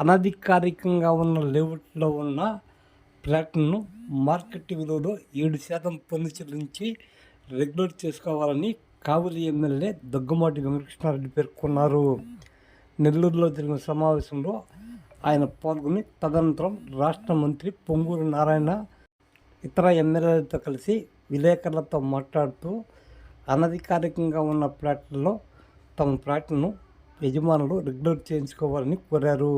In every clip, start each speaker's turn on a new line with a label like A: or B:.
A: అనధికారికంగా ఉన్న లేఅవుట్లో ఉన్న ఫ్లాట్ను మార్కెట్ విలువలో ఏడు శాతం పన్ను చెల్లించి రెగ్యులేట్ చేసుకోవాలని కావలి ఎమ్మెల్యే దగ్గుమాటి వెంకటకృష్ణారెడ్డి పేర్కొన్నారు. నెల్లూరులో జరిగిన సమావేశంలో ఆయన పాల్గొని తదనంతరం రాష్ట్ర మంత్రి పొంగూరు నారాయణ ఇతర ఎమ్మెల్యేలతో కలిసి విలేకరులతో మాట్లాడుతూ అనధికారికంగా ఉన్న ఫ్లాట్లలో తమ ఫ్లాట్ను యజమానులు రెగ్యులేట్ చేయించుకోవాలని కోరారు.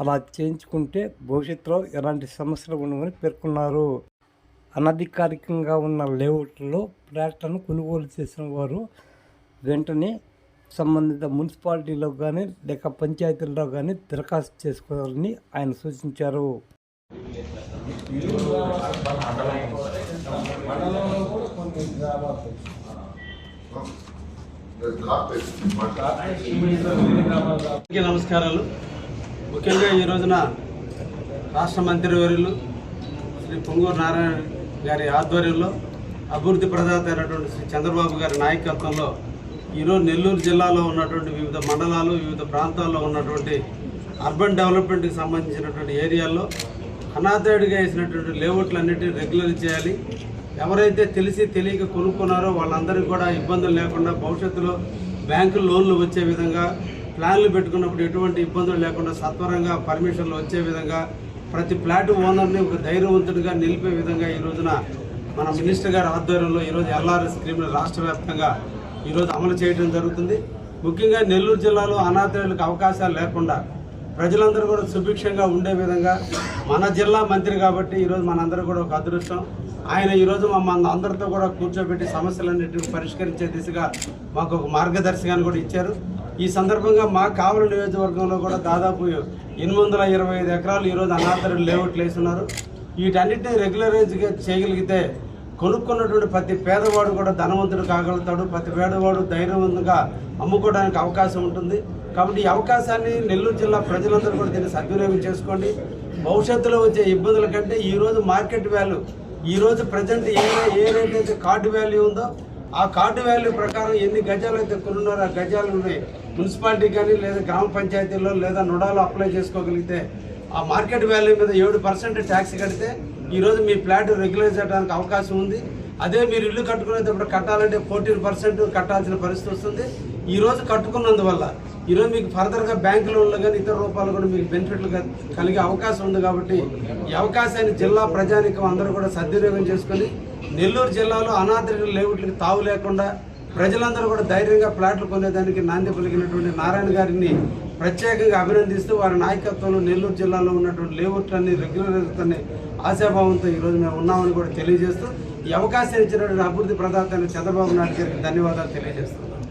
A: అలా చేయించుకుంటే భవిష్యత్తులో ఎలాంటి సమస్యలు ఉండవని పేర్కొన్నారు. అనధికారికంగా ఉన్న లేఅవుట్లో ఫ్లాట్లను కొనుగోలు చేసిన వారు వెంటనే సంబంధిత మున్సిపాలిటీలో కానీ లేక పంచాయతీల్లో కానీ దరఖాస్తు చేసుకోవాలని ఆయన సూచించారు.
B: నమస్కారాలు. ముఖ్యంగా ఈ రోజున రాష్ట్ర మంత్రివర్యులు శ్రీ పొంగూరు నారాయణ గారి ఆధ్వర్యంలో అభివృద్ధి ప్రదాత అయినటువంటి శ్రీ చంద్రబాబు గారి నాయకత్వంలో ఈరోజు నెల్లూరు జిల్లాలో ఉన్నటువంటి వివిధ మండలాలు వివిధ ప్రాంతాల్లో ఉన్నటువంటి అర్బన్ డెవలప్మెంట్కి సంబంధించినటువంటి ఏరియాల్లో అనాథాడిగా వేసినటువంటి లేఅవుట్లన్నిటిని రెగ్యులర్ చేయాలి. ఎవరైతే తెలిసి తెలియక కొనుక్కున్నారో వాళ్ళందరికీ కూడా ఇబ్బందులు లేకుండా భవిష్యత్తులో బ్యాంకు లోన్లు వచ్చే విధంగా ప్లాన్లు పెట్టుకున్నప్పుడు ఎటువంటి ఇబ్బందులు లేకుండా సత్వరంగా పర్మిషన్లు వచ్చే విధంగా ప్రతి ఫ్లాట్ ఓనర్ని ఒక ధైర్యవంతుడిగా నిలిపే విధంగా ఈ రోజున మన మినిస్టర్ గారి ఆధ్వర్యంలో ఈరోజు ఎల్ఆర్ఎస్ స్కీమ్ను రాష్ట్ర వ్యాప్తంగా ఈరోజు అమలు చేయడం జరుగుతుంది. ముఖ్యంగా నెల్లూరు జిల్లాలో అనాథులకు అవకాశాలు లేకుండా ప్రజలందరూ కూడా సుభిక్షంగా ఉండే విధంగా మన జిల్లా మంత్రి కాబట్టి ఈరోజు మనందరూ కూడా ఒక అదృష్టం. ఆయన ఈరోజు మమ్మల్ని అందరితో కూడా కూర్చోబెట్టి సమస్యలన్నింటినీ పరిష్కరించే దిశగా మాకు ఒక మార్గదర్శకాన్ని కూడా ఇచ్చారు. ఈ సందర్భంగా మా కావలి నియోజకవర్గంలో కూడా దాదాపు ఎనిమిది వందల ఇరవై ఐదు ఎకరాలు ఈరోజు అనాథరులు లేఅవుట్లు వేస్తున్నారు వీటన్నిటిని రెగ్యులరైజ్గా చేయగలిగితే కొనుక్కున్నటువంటి ప్రతి పేదవాడు కూడా ధనవంతుడు కాగలుగుతాడు. ప్రతి పేదవాడు ధైర్యవంతంగా అమ్ముకోవడానికి అవకాశం ఉంటుంది. కాబట్టి ఈ అవకాశాన్ని నెల్లూరు జిల్లా ప్రజలందరూ కూడా దీన్ని సద్వినియోగం చేసుకోండి. భవిష్యత్తులో వచ్చే ఇబ్బందుల కంటే ఈరోజు మార్కెట్ వాల్యూ ఈరోజు ప్రజెంట్ ఏ ఏ రేట్ అయితే కార్డు వాల్యూ ఉందో ఆ కార్డు వాల్యూ ప్రకారం ఎన్ని గజాలు అయితే కొనున్నారో ఆ గజాలని మున్సిపాలిటీ కానీ లేదా గ్రామ పంచాయతీల్లో లేదా నుడాలో అప్లై చేసుకోగలిగితే ఆ మార్కెట్ వాల్యూ మీద ఏడు పర్సెంట్ ట్యాక్స్ కడితే ఈరోజు మీ ఫ్లాట్ రెగ్యులైజ్ చేయడానికి అవకాశం ఉంది. అదే మీరు ఇల్లు కట్టుకునేటప్పుడు కట్టాలంటే ఫోర్టీన్ పర్సెంట్ కట్టాల్సిన పరిస్థితి వస్తుంది. ఈ రోజు కట్టుకున్నందువల్ల ఈరోజు మీకు ఫర్దర్గా బ్యాంక్ లోన్లు కానీ ఇతర రూపాలు కూడా మీకు బెనిఫిట్లు కలిగే అవకాశం ఉంది కాబట్టి ఈ అవకాశాన్ని జిల్లా ప్రజానికం అందరూ కూడా సద్వినియోగం చేసుకొని నెల్లూరు జిల్లాలో అనాథరిక లేవుట్లకు తావు లేకుండా ప్రజలందరూ కూడా ధైర్యంగా ప్లాట్లు కొనేదానికి నాంది పలికినటువంటి నారాయణ గారిని ప్రత్యేకంగా అభినందిస్తూ వారి నాయకత్వంలో నెల్లూరు జిల్లాలో ఉన్నటువంటి లేఅవుట్లన్నీ రెగ్యులర్ ఆశాభావంతో ఈరోజు మేము ఉన్నామని కూడా తెలియజేస్తూ ఈ అవకాశం ఇచ్చినటువంటి అభివృద్ధి ప్రదాత చంద్రబాబు నాయుడు గారికి ధన్యవాదాలు తెలియజేస్తున్నాం.